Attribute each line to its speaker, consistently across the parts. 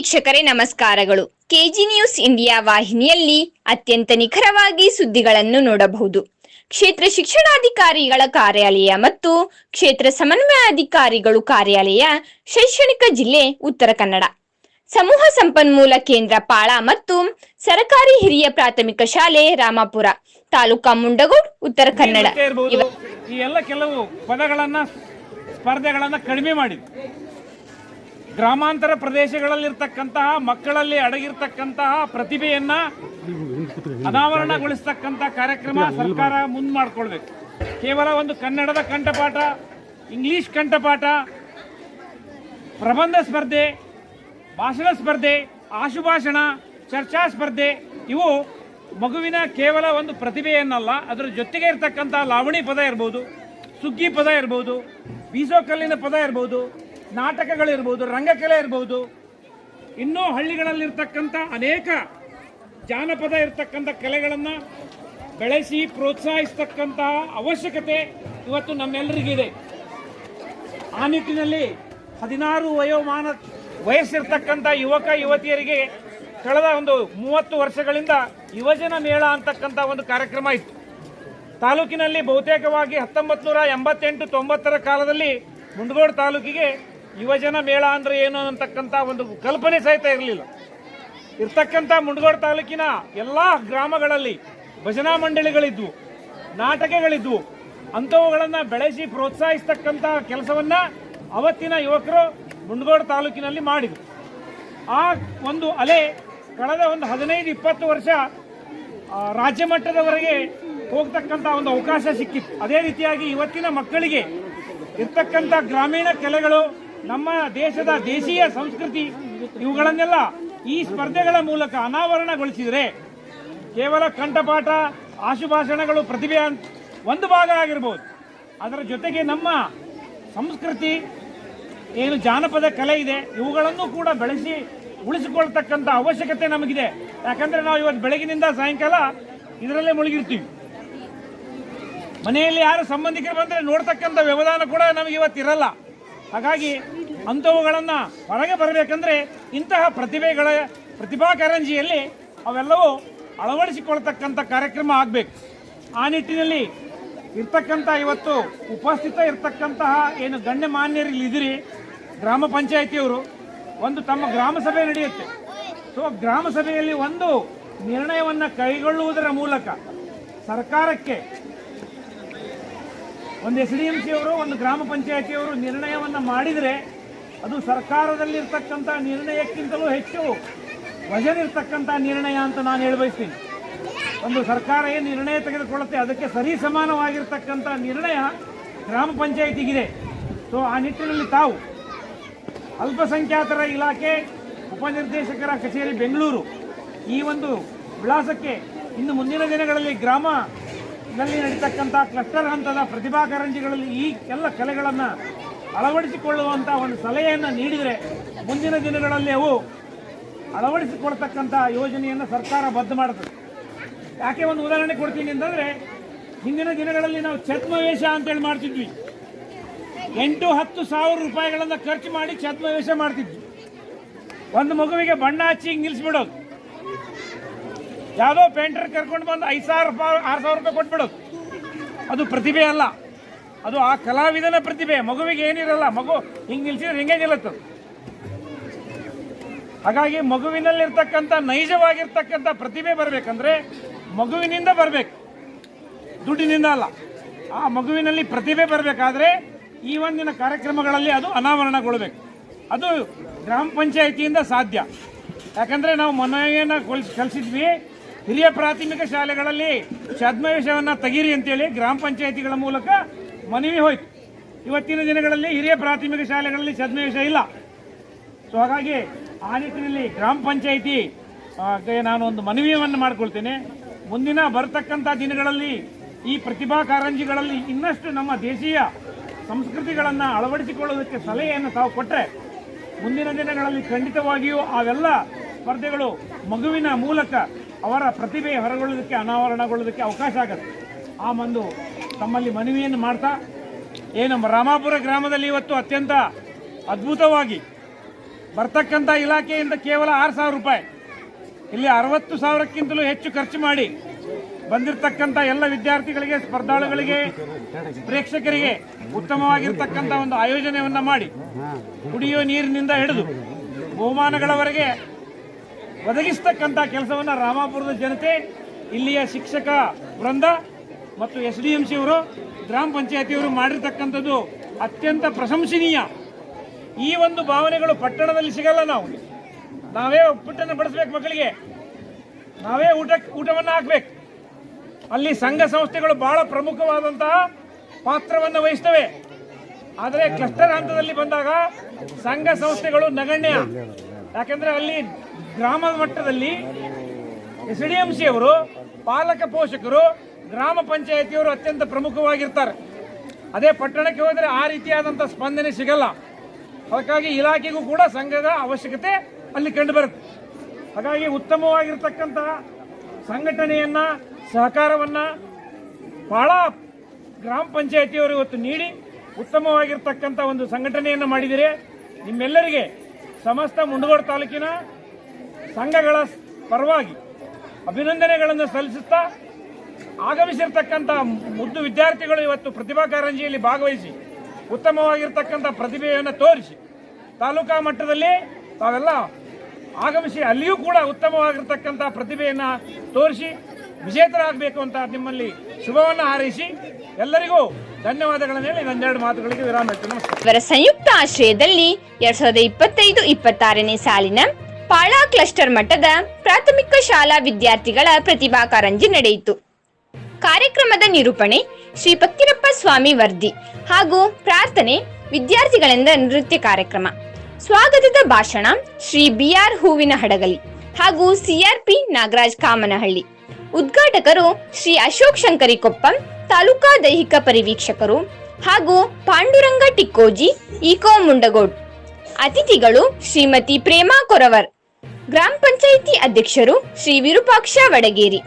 Speaker 1: ವೀಕ್ಷಕರೇ, ನಮಸ್ಕಾರಗಳು. KG news India ವಾಹಿನಿಯಲ್ಲಿ ಅತ್ಯಂತ ನಿಖರವಾಗಿ ಸುದ್ದಿಗಳನ್ನು ನೋಡಬಹುದು. ಕ್ಷೇತ್ರ ಶಿಕ್ಷಣಾಧಿಕಾರಿಗಳ ಕಾರ್ಯಾಲಯ ಮತ್ತು ಕ್ಷೇತ್ರ ಸಮನ್ವಯಾಧಿಕಾರಿಗಳು ಕಾರ್ಯಾಲಯ, ಶೈಕ್ಷಣಿಕ ಜಿಲ್ಲೆ, ಉತ್ತರ ಕನ್ನಡ. ಸಮೂಹ ಸಂಪನ್ಮೂಲ ಕೇಂದ್ರ ಪಾಳ ಮತ್ತು ಸರಕಾರಿ ಹಿರಿಯ ಪ್ರಾಥಮಿಕ ಶಾಲೆ, ರಾಮಾಪುರ. ತಾಲೂಕಾ ಮುಂಡಗೋಡ್, ಉತ್ತರ ಕನ್ನಡ.
Speaker 2: ಈ ಎಲ್ಲ ಕೆಲವು ಪದಗಳನ್ನ, ಸ್ಪರ್ಧೆಗಳನ್ನ ಕಡಿಮೆ ಮಾಡಿದೆ ಗ್ರಾಮಾಂತರ ಪ್ರದೇಶಗಳಲ್ಲಿರ್ತಕ್ಕಂತಹ, ಮಕ್ಕಳಲ್ಲಿ ಅಡಗಿರ್ತಕ್ಕಂತಹ ಪ್ರತಿಭೆಯನ್ನ ಅನಾವರಣಗೊಳಿಸ್ತಕ್ಕಂಥ ಕಾರ್ಯಕ್ರಮ ಸರ್ಕಾರ ಮುಂದೆ ಮಾಡ್ಕೊಳ್ಬೇಕು. ಕೇವಲ ಒಂದು ಕನ್ನಡದ ಕಂಠಪಾಠ, ಇಂಗ್ಲಿಷ್ ಕಂಠಪಾಠ, ಪ್ರಬಂಧ ಸ್ಪರ್ಧೆ, ಭಾಷಣ ಸ್ಪರ್ಧೆ, ಆಶುಭಾಷಣ, ಚರ್ಚಾ ಸ್ಪರ್ಧೆ, ಇವು ಮಗುವಿನ ಕೇವಲ ಒಂದು ಪ್ರತಿಭೆಯನ್ನಲ್ಲ, ಅದರ ಜೊತೆಗೆ ಇರತಕ್ಕಂಥ ಲಾವಣಿ ಪದ ಇರ್ಬೋದು, ಸುಗ್ಗಿ ಪದ ಇರ್ಬೋದು ಬೀಸೋಕಲ್ಲಿನ ಪದ ಇರ್ಬೋದು ನಾಟಕಗಳಿರ್ಬೋದು, ರಂಗಕಲೆ ಇರ್ಬೋದು, ಇನ್ನೂ ಹಳ್ಳಿಗಳಲ್ಲಿರ್ತಕ್ಕಂಥ ಅನೇಕ ಜಾನಪದ ಇರ್ತಕ್ಕಂಥ ಕಲೆಗಳನ್ನು ಬೆಳೆಸಿ ಪ್ರೋತ್ಸಾಹಿಸ್ತಕ್ಕಂತಹ ಅವಶ್ಯಕತೆ ಇವತ್ತು ನಮ್ಮೆಲ್ಲರಿಗಿದೆ ಆ ನಿಟ್ಟಿನಲ್ಲಿ ಹದಿನಾರು ವಯೋಮಾನ, ವಯಸ್ಸಿರ್ತಕ್ಕಂಥ ಯುವಕ, ಯುವತಿಯರಿಗೆ ಕಳೆದ ಒಂದು ಮೂವತ್ತು ವರ್ಷಗಳಿಂದ ಯುವಜನ ಮೇಳ ಅಂತಕ್ಕಂಥ ಒಂದು ಕಾರ್ಯಕ್ರಮ ಇತ್ತು. ತಾಲೂಕಿನಲ್ಲಿ ಬಹುತೇಕವಾಗಿ ಹತ್ತೊಂಬತ್ತು ನೂರ ಎಂಬತ್ತೆಂಟು ತೊಂಬತ್ತರ ಕಾಲದಲ್ಲಿ ಮುಂಡಗೋಡು ತಾಲೂಕಿಗೆ ಯುವಜನ ಮೇಳ ಅಂದ್ರೆ ಏನು ಅಂತಕ್ಕಂಥ ಒಂದು ಕಲ್ಪನೆ ಸಹಿತ ಇರಲಿಲ್ಲ. ಇರ್ತಕ್ಕಂಥ ಮುಂಡಗೋಡು ತಾಲೂಕಿನ ಎಲ್ಲ ಗ್ರಾಮಗಳಲ್ಲಿ ಭಜನಾ ಮಂಡಳಿಗಳಿದ್ವು ನಾಟಕಗಳಿದ್ವು ಅಂಥವುಗಳನ್ನು ಬೆಳೆಸಿ ಪ್ರೋತ್ಸಾಹಿಸ್ತಕ್ಕಂಥ ಕೆಲಸವನ್ನ ಅವತ್ತಿನ ಯುವಕರು ಮುಂಡಗೋಡು ತಾಲೂಕಿನಲ್ಲಿ ಮಾಡಿದರು. ಆ ಒಂದು ಅಲೆ ಕಳೆದ ಒಂದು ಹದಿನೈದು, ಇಪ್ಪತ್ತು ವರ್ಷ ರಾಜ್ಯ ಮಟ್ಟದವರೆಗೆ ಹೋಗ್ತಕ್ಕಂಥ ಒಂದು ಅವಕಾಶ ಸಿಕ್ಕಿತ್ತು. ಅದೇ ರೀತಿಯಾಗಿ ಇವತ್ತಿನ ಮಕ್ಕಳಿಗೆ ಇರ್ತಕ್ಕಂಥ ಗ್ರಾಮೀಣ ಕಲೆಗಳು ನಮ್ಮ ದೇಶದ ದೇಶೀಯ ಸಂಸ್ಕೃತಿ ಇವುಗಳನ್ನೆಲ್ಲ ಈ ಸ್ಪರ್ಧೆಗಳ ಮೂಲಕ ಅನಾವರಣಗೊಳಿಸಿದರೆ ಕೇವಲ ಕಂಠಪಾಠ, ಆಶುಭಾಷಣಗಳು, ಪ್ರತಿಭೆ ಒಂದು ಭಾಗ ಆಗಿರ್ಬೋದು. ಅದರ ಜೊತೆಗೆ ನಮ್ಮ ಸಂಸ್ಕೃತಿ ಏನು ಜಾನಪದ ಕಲೆ ಇದೆ, ಇವುಗಳನ್ನು ಕೂಡ ಬೆಳೆಸಿ ಉಳಿಸಿಕೊಳ್ತಕ್ಕಂಥ ಅವಶ್ಯಕತೆ ನಮಗಿದೆ. ಯಾಕಂದ್ರೆ ನಾವು ಇವತ್ತು ಬೆಳಗಿನಿಂದ ಸಾಯಂಕಾಲ ಇದರಲ್ಲೇ ಮುಳುಗಿರ್ತೀವಿ. ಮನೆಯಲ್ಲಿ ಯಾರು ಸಂಬಂಧಿಕರು ಬಂದರೆ ನೋಡ್ತಕ್ಕಂಥ ವ್ಯವಧಾನ ಕೂಡ ನಮಗೆ ಇವತ್ತು ಇರಲ್ಲ. ಹಾಗಾಗಿ ಅಂಥವುಗಳನ್ನು ಹೊರಗೆ ಬರಬೇಕಂದ್ರೆ ಇಂತಹ ಪ್ರತಿಭೆಗಳ ಪ್ರತಿಭಾ ಕಾರಂಜಿಯಲ್ಲಿ ಅವೆಲ್ಲವೂ ಅಳವಡಿಸಿಕೊಳ್ತಕ್ಕಂಥ ಕಾರ್ಯಕ್ರಮ ಆಗಬೇಕು. ಆ ನಿಟ್ಟಿನಲ್ಲಿ ಇರ್ತಕ್ಕಂಥ ಇವತ್ತು ಉಪಸ್ಥಿತ ಇರ್ತಕ್ಕಂತಹ ಏನು ಗಣ್ಯಮಾನ್ಯರು ಇಲ್ಲಿದ್ದೀರಿ ಗ್ರಾಮ ಪಂಚಾಯಿತಿಯವರು, ಒಂದು ತಮ್ಮ ಗ್ರಾಮ ಸಭೆ ನಡೆಯುತ್ತೆ. ಸೊ, ಗ್ರಾಮ ಸಭೆಯಲ್ಲಿ ಒಂದು ನಿರ್ಣಯವನ್ನು ಕೈಗೊಳ್ಳುವುದರ ಮೂಲಕ ಸರ್ಕಾರಕ್ಕೆ ಒಂದು ಎಸ್ ಡಿ ಎಂ ಸಿ ಅವರು, ಒಂದು ಗ್ರಾಮ ಪಂಚಾಯತಿಯವರು ನಿರ್ಣಯವನ್ನು ಮಾಡಿದರೆ ಅದು ಸರ್ಕಾರದಲ್ಲಿರ್ತಕ್ಕಂಥ ನಿರ್ಣಯಕ್ಕಿಂತಲೂ ಹೆಚ್ಚು ವಜನಿರ್ತಕ್ಕಂಥ ನಿರ್ಣಯ ಅಂತ ನಾನು ಹೇಳಬಯಸ್ತೀನಿ. ಒಂದು ಸರ್ಕಾರ ಏನು ನಿರ್ಣಯ ತೆಗೆದುಕೊಳ್ಳುತ್ತೆ, ಅದಕ್ಕೆ ಸರಿ ಸಮಾನವಾಗಿರ್ತಕ್ಕಂಥ ನಿರ್ಣಯ ಗ್ರಾಮ ಪಂಚಾಯಿತಿಗಿದೆ. ಸೊ ಆ ನಿಟ್ಟಿನಲ್ಲಿ ತಾವು ಅಲ್ಪಸಂಖ್ಯಾತರ ಇಲಾಖೆ ಉಪನಿರ್ದೇಶಕರ ಕಚೇರಿ ಬೆಂಗಳೂರು ಈ ಒಂದು ವಿಳಾಸಕ್ಕೆ ಇನ್ನು ಮುಂದಿನ ದಿನಗಳಲ್ಲಿ ಗ್ರಾಮದಲ್ಲಿ ನಡೀತಕ್ಕಂಥ ಕ್ಲಸ್ಟರ್ ಹಂತದ ಪ್ರತಿಭಾ ಕಾರಂಜಿಗಳಲ್ಲಿ ಈ ಎಲ್ಲ ಕಲೆಗಳನ್ನು ಅಳವಡಿಸಿಕೊಳ್ಳುವಂಥ ಒಂದು ಸಲಹೆಯನ್ನು ನೀಡಿದರೆ ಮುಂದಿನ ದಿನಗಳಲ್ಲಿ ಅವು ಅಳವಡಿಸಿಕೊಳ್ತಕ್ಕಂಥ ಯೋಜನೆಯನ್ನು ಸರ್ಕಾರ ಬದ್ಧ ಮಾಡುತ್ತದೆ ಯಾಕೆ ಒಂದು ಉದಾಹರಣೆ ಕೊಡ್ತೀನಿ ಅಂತಂದರೆ, ಹಿಂದಿನ ದಿನಗಳಲ್ಲಿ ನಾವು ಛದ್ಮವೇಷ ಅಂತೇಳಿ ಮಾಡ್ತಿದ್ವಿ. ಎಂಟು ಹತ್ತು ಸಾವಿರ ರೂಪಾಯಿಗಳನ್ನು ಖರ್ಚು ಮಾಡಿ ಛದ್ಮವೇಷ ಮಾಡ್ತಿದ್ವಿ. ಒಂದು ಮಗುವಿಗೆ ಬಣ್ಣ ಹಚ್ಚಿ ನಿಲ್ಲಿಸ್ಬಿಡೋದು ಯಾವುದೋ ಪೇಂಟರ್ ಕರ್ಕೊಂಡು ಬಂದು ಐದು ಸಾವಿರ ರೂಪಾಯಿ, ಆರು ಸಾವಿರ ರೂಪಾಯಿ ಕೊಟ್ಬಿಡೋದು. ಅದು ಪ್ರತಿಭೆ ಅಲ್ಲ. ಅದು ಆ ಕಲಾವಿದನ ಪ್ರತಿಭೆ. ಮಗುವಿಗೆ ಏನಿರಲ್ಲ, ಮಗು ಹಿಂಗೆ ನಿಲ್ಸಿದ್ರೆ ಹಿಂಗೆ ನಿಲ್ಲತ್ತದು ಹಾಗಾಗಿ ಮಗುವಿನಲ್ಲಿರ್ತಕ್ಕಂಥ ನೈಜವಾಗಿರ್ತಕ್ಕಂಥ ಪ್ರತಿಭೆ ಬರಬೇಕಂದ್ರೆ ಮಗುವಿನಿಂದ ಬರಬೇಕು. ದುಡ್ಡಿನಿಂದ ಅಲ್ಲ. ಆ ಮಗುವಿನಲ್ಲಿ ಪ್ರತಿಭೆ ಬರಬೇಕಾದ್ರೆ ಈ ಒಂದಿನ ಕಾರ್ಯಕ್ರಮಗಳಲ್ಲಿ ಅದು ಅನಾವರಣಗೊಳ್ಬೇಕು. ಅದು ಗ್ರಾಮ ಪಂಚಾಯಿತಿಯಿಂದ ಸಾಧ್ಯ. ಯಾಕಂದರೆ ನಾವು ಮನೆಯನ್ನು ಕಲಿಸಿದ್ವಿ. ಹಿರಿಯ ಪ್ರಾಥಮಿಕ ಶಾಲೆಗಳಲ್ಲಿ ಛದ್ಮವೇಷವನ್ನು ತೆಗೀರಿ ಅಂತೇಳಿ ಗ್ರಾಮ ಪಂಚಾಯಿತಿಗಳ ಮೂಲಕ ಮನವಿ ಹೋಯಿತು. ಇವತ್ತಿನ ದಿನಗಳಲ್ಲಿ ಹಿರಿಯ ಪ್ರಾಥಮಿಕ ಶಾಲೆಗಳಲ್ಲಿ ಛದ್ಮವೇಷ ಇಲ್ಲ. ಸೊ ಹಾಗಾಗಿ ಆ ನಿಟ್ಟಿನಲ್ಲಿ ಗ್ರಾಮ ಪಂಚಾಯಿತಿ ನಾನು ಒಂದು ಮನವಿಯನ್ನು ಮಾಡಿಕೊಳ್ತೇನೆ. ಮುಂದಿನ ಬರತಕ್ಕಂಥ ದಿನಗಳಲ್ಲಿ ಈ ಪ್ರತಿಭಾ ಕಾರಂಜಿಗಳಲ್ಲಿ ಇನ್ನಷ್ಟು ನಮ್ಮ ದೇಶೀಯ ಸಂಸ್ಕೃತಿಗಳನ್ನು ಅಳವಡಿಸಿಕೊಳ್ಳುವುದಕ್ಕೆ ಸಲಹೆಯನ್ನು ತಾವು ಕೊಟ್ಟರೆ ಮುಂದಿನ ದಿನಗಳಲ್ಲಿ ಖಂಡಿತವಾಗಿಯೂ ಅವೆಲ್ಲ ಸ್ಪರ್ಧೆಗಳು ಮಗುವಿನ ಮೂಲಕ ಅವರ ಪ್ರತಿಭೆ ಹೊರಗೊಳ್ಳೋದಕ್ಕೆ, ಅನಾವರಣಗೊಳ್ಳೋದಕ್ಕೆ ಅವಕಾಶ ಆಗುತ್ತೆ. ಆ ಒಂದು ತಮ್ಮಲ್ಲಿ ಮನವಿಯನ್ನು ಮಾಡ್ತಾ ಏನು ರಾಮಾಪುರ ಗ್ರಾಮದಲ್ಲಿ ಇವತ್ತು ಅತ್ಯಂತ ಅದ್ಭುತವಾಗಿ ಬರ್ತಕ್ಕಂಥ ಇಲಾಖೆಯಿಂದ ಕೇವಲ ಆರು ಸಾವಿರ ರೂಪಾಯಿ, ಇಲ್ಲಿ ಅರವತ್ತು ಸಾವಿರಕ್ಕಿಂತಲೂ ಹೆಚ್ಚು ಖರ್ಚು ಮಾಡಿ ಬಂದಿರತಕ್ಕಂಥ ಎಲ್ಲ ವಿದ್ಯಾರ್ಥಿಗಳಿಗೆ, ಸ್ಪರ್ಧಾಳುಗಳಿಗೆ, ಪ್ರೇಕ್ಷಕರಿಗೆ ಉತ್ತಮವಾಗಿರ್ತಕ್ಕಂಥ ಒಂದು ಆಯೋಜನೆಯನ್ನು ಮಾಡಿ ಕುಡಿಯುವ ನೀರಿನಿಂದ ಹಿಡಿದು ಬಹುಮಾನಗಳವರೆಗೆ ಒದಗಿಸ್ತಕ್ಕಂಥ ಕೆಲಸವನ್ನು ರಾಮಾಪುರದ ಜನತೆ, ಇಲ್ಲಿಯ ಶಿಕ್ಷಕ ವೃಂದ ಮತ್ತು ಎಸ್ ಡಿ ಎಂ ಸಿ ಅವರು, ಗ್ರಾಮ ಪಂಚಾಯತಿಯವರು ಮಾಡಿರ್ತಕ್ಕಂಥದ್ದು ಅತ್ಯಂತ ಪ್ರಶಂಸನೀಯ. ಈ ಒಂದು ಭಾವನೆಗಳು ಪಟ್ಟಣದಲ್ಲಿ ಸಿಗಲ್ಲ ನಾವು. ನಾವೇ ಉಪ್ಪಿಟ್ಟನ್ನು ಬಡಿಸ್ಬೇಕು ಮಕ್ಕಳಿಗೆ. ನಾವೇ ಊಟ, ಊಟವನ್ನು ಹಾಕ್ಬೇಕು. ಅಲ್ಲಿ ಸಂಘ ಸಂಸ್ಥೆಗಳು ಬಹಳ ಪ್ರಮುಖವಾದಂತಹ ಪಾತ್ರವನ್ನು ವಹಿಸ್ತವೆ. ಆದರೆ ಕ್ಲಸ್ಟರ್ ಹಂತದಲ್ಲಿ ಬಂದಾಗ ಸಂಘ ಸಂಸ್ಥೆಗಳು ನಗಣ್ಯ. ಯಾಕೆಂದ್ರೆ ಅಲ್ಲಿ ಗ್ರಾಮದ ಮಟ್ಟದಲ್ಲಿ ಎಸ್ ಡಿ ಎಂ ಸಿ ಅವರು, ಪಾಲಕ ಪೋಷಕರು, ಗ್ರಾಮ ಪಂಚಾಯತಿಯವರು ಅತ್ಯಂತ ಪ್ರಮುಖವಾಗಿರ್ತಾರೆ. ಅದೇ ಪಟ್ಟಣಕ್ಕೆ ಹೋದರೆ ಆ ರೀತಿಯಾದಂಥ ಸ್ಪಂದನೆ ಸಿಗಲ್ಲ. ಅದಕ್ಕಾಗಿ ಇಲಾಖೆಗೂ ಕೂಡ ಸಂಘದ ಅವಶ್ಯಕತೆ ಅಲ್ಲಿ ಕಂಡುಬರುತ್ತೆ ಹಾಗಾಗಿ ಉತ್ತಮವಾಗಿರ್ತಕ್ಕಂತಹ ಸಂಘಟನೆಯನ್ನ, ಸಹಕಾರವನ್ನ ಬಹಳ ಗ್ರಾಮ ಪಂಚಾಯತಿಯವರು ಇವತ್ತು ನೀಡಿ ಉತ್ತಮವಾಗಿರ್ತಕ್ಕಂಥ ಒಂದು ಸಂಘಟನೆಯನ್ನು ಮಾಡಿದಿರಿ. ನಿಮ್ಮೆಲ್ಲರಿಗೆ ಸಮಸ್ತ ಮುಂಡಗೋಡು ತಾಲೂಕಿನ ಸಂಘಗಳ ಪರವಾಗಿ ಅಭಿನಂದನೆಗಳನ್ನು ಸಲ್ಲಿಸುತ್ತಾ ಆಗಮಿಸಿರ್ತಕ್ಕಂಥ ಮುದ್ದು ವಿದ್ಯಾರ್ಥಿಗಳು ಇವತ್ತು ಪ್ರತಿಭಾ ಕಾರಂಜಿಯಲ್ಲಿ ಭಾಗವಹಿಸಿ ಉತ್ತಮವಾಗಿರ್ತಕ್ಕಂಥ ಪ್ರತಿಭೆಯನ್ನು ತೋರಿಸಿ ತಾಲೂಕಾ ಮಟ್ಟದಲ್ಲಿ ತಾವೆಲ್ಲ ಆಗಮಿಸಿ ಅಲ್ಲಿಯೂ ಕೂಡ ಉತ್ತಮವಾಗಿರ್ತಕ್ಕಂಥ ಪ್ರತಿಭೆಯನ್ನು ತೋರಿಸಿ ವಿಜೇತರಾಗಬೇಕು ಅಂತ ನಿಮ್ಮಲ್ಲಿ ಶುಭವನ್ನು ಹಾರೈಸಿ ಎಲ್ಲರಿಗೂ ಧನ್ಯವಾದಗಳನ್ನು ಹೇಳಿ ನಂದೆರಡು ಮಾತುಗಳಿಗೆ ವಿರಾಮ
Speaker 1: ಇವರ ಸಂಯುಕ್ತ ಆಶ್ರಯದಲ್ಲಿ ಎರಡ್ ಸಾವಿರದ ಇಪ್ಪತ್ತೈದು, ಇಪ್ಪತ್ತಾರನೇ ಸಾಲಿನ ಪಾಳಾ ಕ್ಲಸ್ಟರ್ ಮಟ್ಟದ ಪ್ರಾಥಮಿಕ ಶಾಲಾ ವಿದ್ಯಾರ್ಥಿಗಳ ಪ್ರತಿಭಾ ಕಾರಂಜಿ ನಡೆಯಿತು. ಕಾರ್ಯಕ್ರಮದ ನಿರೂಪಣೆ ಶ್ರೀ ಪಕ್ಕಿರಪ್ಪ ಸ್ವಾಮಿ ವರ್ದಿ ಹಾಗೂ ಪ್ರಾರ್ಥನೆ ವಿದ್ಯಾರ್ಥಿಗಳಿಂದ ನೃತ್ಯ ಕಾರ್ಯಕ್ರಮ. ಸ್ವಾಗತದ ಭಾಷಣ ಶ್ರೀ ಬಿಆರ್ ಹೂವಿನ ಹಡಗಲಿ ಹಾಗೂ ಸಿಆರ್ಪಿ ನಾಗರಾಜ್ ಕಾಮನಹಳ್ಳಿ. ಉದ್ಘಾಟಕರು ಶ್ರೀ ಅಶೋಕ್ ಶಂಕರಿಕೊಪ್ಪಂ, ತಾಲೂಕಾ ದೈಹಿಕ ಪರಿವೀಕ್ಷಕರು ಹಾಗೂ ಪಾಂಡುರಂಗ ಟಿಕ್ಕೋಜಿ, ಈಕೋ ಮುಂಡಗೋಡ್. ಅತಿಥಿಗಳು ಶ್ರೀಮತಿ ಪ್ರೇಮಾ ಕೊರವರ್, ಗ್ರಾಮ ಪಂಚಾಯಿತಿ ಅಧ್ಯಕ್ಷರು ಶ್ರೀ ವಿರೂಪಾಕ್ಷ ವಡಗೇರಿ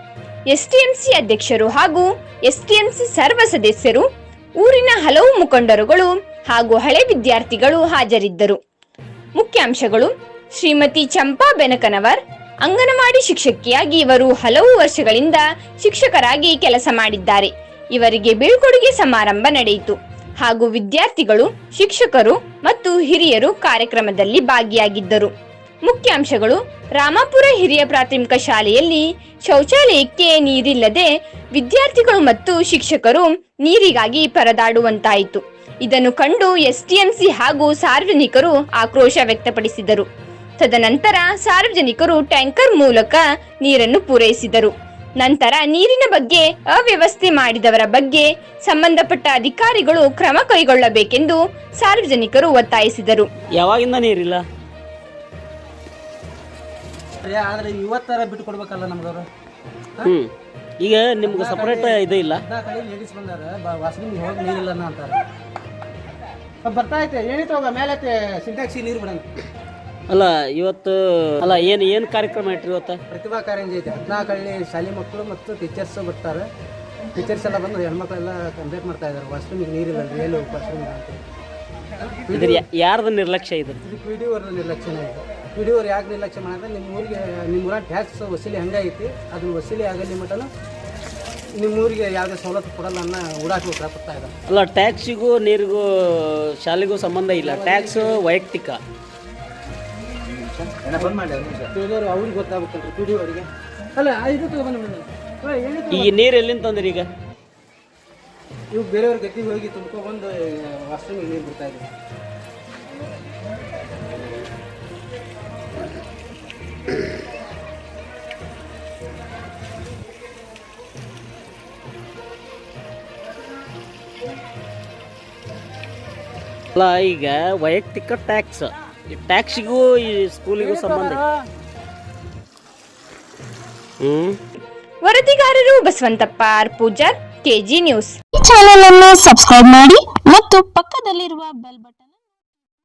Speaker 1: ಎಸ್ಟಿಎಂಸಿ ಅಧ್ಯಕ್ಷರು ಹಾಗೂ ಎಸ್ಟಿಎಂಸಿ ಸರ್ವ ಸದಸ್ಯರು, ಊರಿನ ಹಲವು ಮುಖಂಡರುಗಳು ಹಾಗೂ ಹಳೆ ವಿದ್ಯಾರ್ಥಿಗಳು ಹಾಜರಿದ್ದರು. ಮುಖ್ಯಾಂಶಗಳು, ಶ್ರೀಮತಿ ಚಂಪಾ ಬೆನಕನವರ್ ಅಂಗನವಾಡಿ ಶಿಕ್ಷಕಿಯಾಗಿ ಇವರು ಹಲವು ವರ್ಷಗಳಿಂದ ಶಿಕ್ಷಕರಾಗಿ ಕೆಲಸ ಮಾಡಿದ್ದಾರೆ. ಇವರಿಗೆ ಬೀಳ್ಕೊಡುಗೆ ಸಮಾರಂಭ ನಡೆಯಿತು. ಹಾಗೂ ವಿದ್ಯಾರ್ಥಿಗಳು, ಶಿಕ್ಷಕರು ಮತ್ತು ಹಿರಿಯರು ಕಾರ್ಯಕ್ರಮದಲ್ಲಿ ಭಾಗಿಯಾಗಿದ್ದರು. ಮುಖ್ಯಾಂಶಗಳು, ರಾಮಾಪುರ ಹಿರಿಯ ಪ್ರಾಥಮಿಕ ಶಾಲೆಯಲ್ಲಿ ಶೌಚಾಲಯಕ್ಕೆ ನೀರಿಲ್ಲದೆ ವಿದ್ಯಾರ್ಥಿಗಳು ಮತ್ತು ಶಿಕ್ಷಕರು ನೀರಿಗಾಗಿ ಪರದಾಡುವಂತಾಯಿತು. ಇದನ್ನು ಕಂಡು ಎಸ್ಟಿಎಂಸಿ ಹಾಗೂ ಸಾರ್ವಜನಿಕರು ಆಕ್ರೋಶ ವ್ಯಕ್ತಪಡಿಸಿದರು. ತದನಂತರ ಸಾರ್ವಜನಿಕರು ಟ್ಯಾಂಕರ್ ಮೂಲಕ ನೀರನ್ನು ಪೂರೈಸಿದರು. ನಂತರ ನೀರಿನ ಬಗ್ಗೆ ಅವ್ಯವಸ್ಥೆ ಮಾಡಿದವರ ಬಗ್ಗೆ ಸಂಬಂಧಪಟ್ಟ ಅಧಿಕಾರಿಗಳು ಕ್ರಮ ಕೈಗೊಳ್ಳಬೇಕೆಂದು ಸಾರ್ವಜನಿಕರು ಒತ್ತಾಯಿಸಿದರು.
Speaker 3: ಯಾವಾಗಿಂದ ನೀರಿಲ್ಲ?
Speaker 4: ಆದ್ರೆ ಇವತ್ತರ ಬಿಟ್ಟು ಕೊಡ್ಬೇಕಲ್ಲ ನಮ್ಗವ್ರು.
Speaker 3: ಹ್ಞೂ ಈಗ ನಿಮ್ಗೆ ಸಪ್ರೇಟ್ ಇದು ಇಲ್ಲ.
Speaker 4: ಲೇಡೀಸ್ ಬಂದಾರ ಹೋಗಿ ನೀರಿಲ್ಲ ಅಂತಾರೆ. ಬರ್ತಾ ಐತೆ ಏನಿತ್ತು ಮೇಲೆ ಸಿಂಟ್ಯಾಕ್ಸಿ ನೀರು ಬಿಡೋಣ.
Speaker 3: ಅಲ್ಲ ಇವತ್ತು ಅಲ್ಲ ಏನು ಏನು ಕಾರ್ಯಕ್ರಮ ಇಟ್ರಿ ಇವತ್ತು?
Speaker 4: ಪ್ರತಿಭಾ ಕಾರಂಜಿ ಐತೆ ಹದಿನಾಲ್ಕು ಹಳ್ಳಿ ಶಾಲೆ ಮಕ್ಕಳು ಮತ್ತು ಟೀಚರ್ಸ್ ಬರ್ತಾರೆ. ಟೀಚರ್ಸ್ ಎಲ್ಲ ಬಂದು ಹೆಣ್ಮಕ್ಳೆಲ್ಲ ಕಂಪ್ಲೇಂಟ್ ಮಾಡ್ತಾ ಇದ್ದಾರೆ. ವಾಶ್ರೂಮಿಗೆ ನೀರಿಲ್ಲ ಏನು ವಾಶ್ರೂಮ್ ಅಂತ.
Speaker 3: ಇದ್ರ ಯಾರ್ದು ನಿರ್ಲಕ್ಷ್ಯ ಇದು?
Speaker 4: ಪಿ ಡಿ ನಿರ್ಲಕ್ಷ್ಯನೇ ಇದೆ. ಪಿ ಡಿ ಅವ್ರು ಯಾಕೆ ನಿರ್ಲಕ್ಷ್ಯ ಮಾಡಿದ್ರೆ ನಿಮ್ಮ ಊರಿಗೆ ನಿಮ್ಮ ಊರಾಗ ಟ್ಯಾಕ್ಸ್ ವಸೂಲಿ ಹಂಗೈತಿ ಅದನ್ನ ವಸೂಲಿ ಆಗಲಿ ಮಟನು ನಿಮ್ಮ ಊರಿಗೆ ಯಾವುದೇ ಸವಲತ್ತು ಕೊಡಲ್ಲ ಅನ್ನೋ ಉಡಾಕಿ ಹೋಗ್ತಾ ಇದ್ದಾರೆ
Speaker 3: ಅಲ್ಲ ಟ್ಯಾಕ್ಸಿಗೂ ನೀರಿಗೂ ಶಾಲೆಗೂ ಸಂಬಂಧ ಇಲ್ಲ. ಟ್ಯಾಕ್ಸ್ ವೈಯಕ್ತಿಕ.
Speaker 4: ಅವ್ರಿಗೆ ಗೊತ್ತಾಗ್ಬೇಕಲ್ರಿ ಪಿ ಡಿ ಅವರಿಗೆ ಅಲ್ಲ ಇದು
Speaker 3: ಈ ನೀರು ಎಲ್ಲಿಂದ ತಂದ್ರಿ ಈಗ?
Speaker 4: ಇವು ಬೇರೆಯವ್ರ ಗತಿ ಹೋಗಿ ತುಂಬ್ಕೊಬಂದು ವಾಶ್ರೂಮಿಗೆ ನೀರು ಬಿಡ್ತಾ ಇದ್ದೀವಿ
Speaker 3: ಅಲ್ಲ ಈಗ ವೈಯಕ್ತಿಕ ಟ್ಯಾಕ್ಸ್. ಈ ಟ್ಯಾಕ್ಸಿಗೂ ಈ ಸ್ಕೂಲಿಗೂ ಸಂಬಂಧ
Speaker 1: ವರದಿಗಾರರು Basavantappa R Pujar KG news.
Speaker 5: ಈ ಚಾನೆಲ್ ಅನ್ನು ಸಬ್ಸ್ಕ್ರೈಬ್ ಮಾಡಿ ಮತ್ತು ಪಕ್ಕದಲ್ಲಿರುವ ಬೆಲ್ ಬಟನ್